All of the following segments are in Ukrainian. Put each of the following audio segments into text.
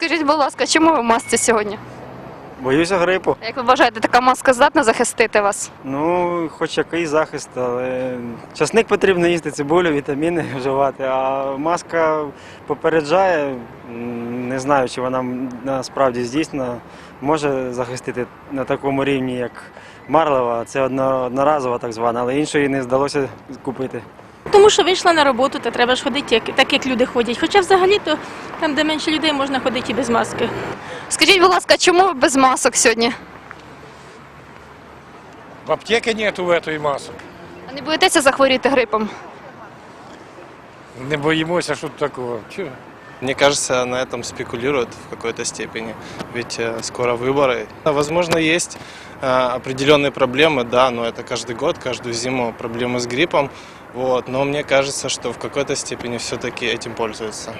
Скажіть, будь ласка, чому ви в масці сьогодні? Боюся грипу. Як ви вважаєте, така маска здатна захистити вас? Ну, хоч якийсь захист, але часник потрібно їсти, цибулю, вітаміни вживати, а маска попереджає. Не знаю, чи вона насправді здійснена, може захистити на такому рівні, як Марлева. Це одноразова так звана, але іншої не вдалося купити. Тому що вийшла на роботу, то треба ж ходити так, як люди ходять. Хоча взагалі-то там, де менше людей, можна ходити і без маски. Скажіть, будь ласка, чому ви без масок сьогодні? В аптеке нету в этой масок. А не боїтеся захворіти грипом? Не боїмося, що такого. Чё? Мне кажется, на этом спекулируют в какой-то степени. Ведь э, скоро выборы. А, Возможно, есть э, определенные проблемы, да, но это каждый год, каждую зиму проблемы с гриппом. Вот, но мне кажется, что в какой-то степени все-таки этим пользуются.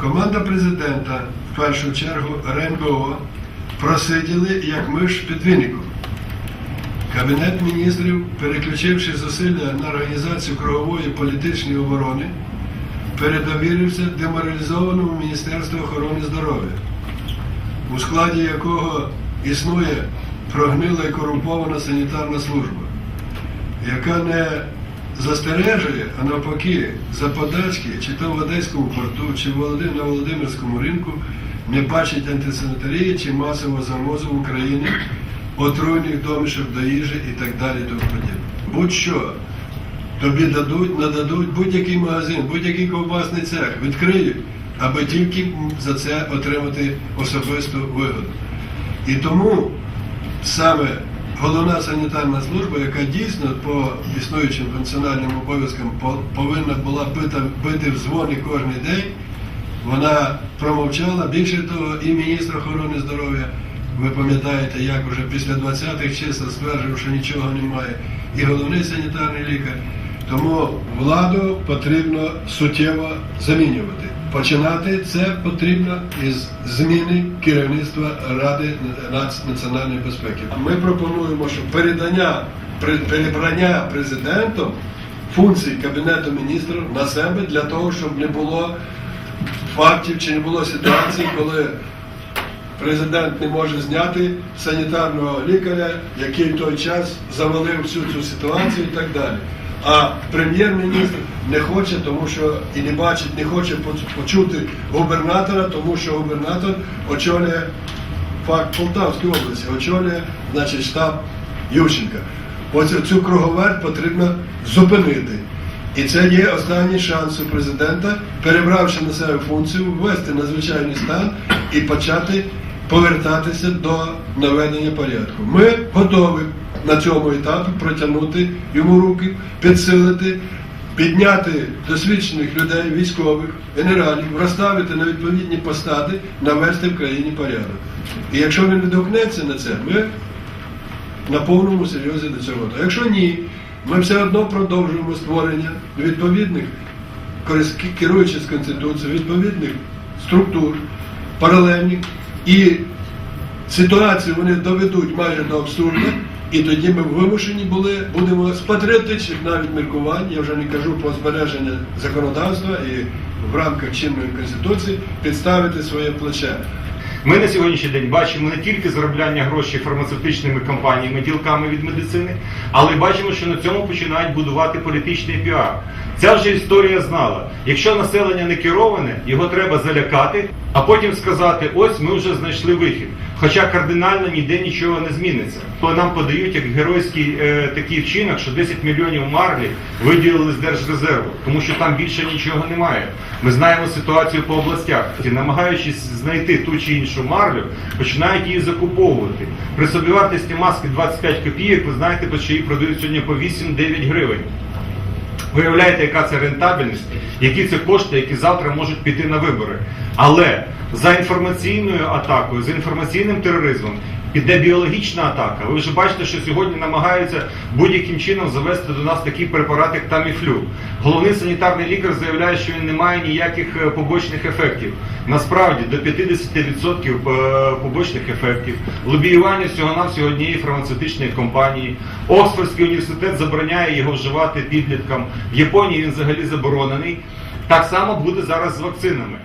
Команда президента, в першу чергу РНБО, просиділи як миш під віником. Кабінет міністрів, переключивши зусилля на організацію кругової політичної оборони, передовірився деморалізованому Міністерству охорони здоров'я, у складі якого існує прогнила і корумпована санітарна служба, яка не застережує, а навпаки, за подачки, чи то в Одеському порту, чи на Володимирському ринку, не бачить антисанітарії чи масового завозу в Україні отруйних домішок до їжі і так далі. тому подібне. Будь-що тобі дадуть, нададуть будь-який магазин, будь-який ковбасний цех, відкриють, аби тільки за це отримати особисту вигоду. І тому саме головна санітарна служба, яка дійсно по існуючим функціональним обов'язкам повинна була бити в дзвони кожен день, вона промовчала. Більше того, і міністр охорони здоров'я, ви пам'ятаєте, як вже після 20-х чисел стверджував, що нічого немає, і головний санітарний лікар. Тому владу потрібно суттєво замінювати. Починати це потрібно із зміни керівництва Ради національної безпеки. Ми пропонуємо, що передання перебрання президентом функцій Кабінету міністрів на себе для того, щоб не було фактів чи не було ситуації, коли президент не може зняти санітарного лікаря, який в той час завалив всю цю ситуацію і так далі. А прем'єр-міністр не хоче, тому що і не бачить, не хоче почути губернатора, тому що губернатор очолює факт Полтавської області, очолює значить, штаб Ющенка. Оцю цю круговерть потрібно зупинити. І це є останній шанс у президента, перебравши на себе функцію, ввести надзвичайний стан і почати повертатися до наведення порядку. Ми готові на цьому етапі протягнути йому руки, підсилити, підняти досвідчених людей, військових, генералів, розставити на відповідні посади, навести в країні порядок. І якщо він не докнеться на це, ми на повному серйозі до цього. готові. Якщо ні, ми все одно продовжуємо створення відповідних, керуючись Конституцією, відповідних структур, паралельних, і ситуацію вони доведуть майже до абсурду, і тоді ми вимушені були, будемо з патріотичних навіть міркувань, я вже не кажу про збереження законодавства і в рамках чинної конституції підставити своє плече. Ми на сьогоднішній день бачимо не тільки заробляння грошей фармацевтичними компаніями, ділками від медицини, але бачимо, що на цьому починають будувати політичний піар. Ця вже історія знала. Якщо населення не кероване, його треба залякати, а потім сказати: ось ми вже знайшли вихід. Хоча кардинально ніде нічого не зміниться. То нам подають як геройський е, такий вчинок, що 10 мільйонів марлі виділили з держрезерву, тому що там більше нічого немає. Ми знаємо ситуацію по областях. Намагаючись знайти ту чи іншу марлю, починають її закуповувати. При собівартості маски 25 копійок, ви знаєте, що її продають сьогодні по 8-9 гривень. Виявляєте, яка це рентабельність, які це кошти, які завтра можуть піти на вибори. Але за інформаційною атакою, за інформаційним тероризмом піде біологічна атака. Ви вже бачите, що сьогодні намагаються будь-яким чином завести до нас такий препарат, як Таміфлю. Головний санітарний лікар заявляє, що він не має ніяких е, побочних ефектів. Насправді до 50% е, побочних ефектів, лобіювання всього навсього однієї фармацевтичної компанії. Оксфордський університет забороняє його вживати підліткам. В Японії він взагалі заборонений. Так само буде зараз з вакцинами.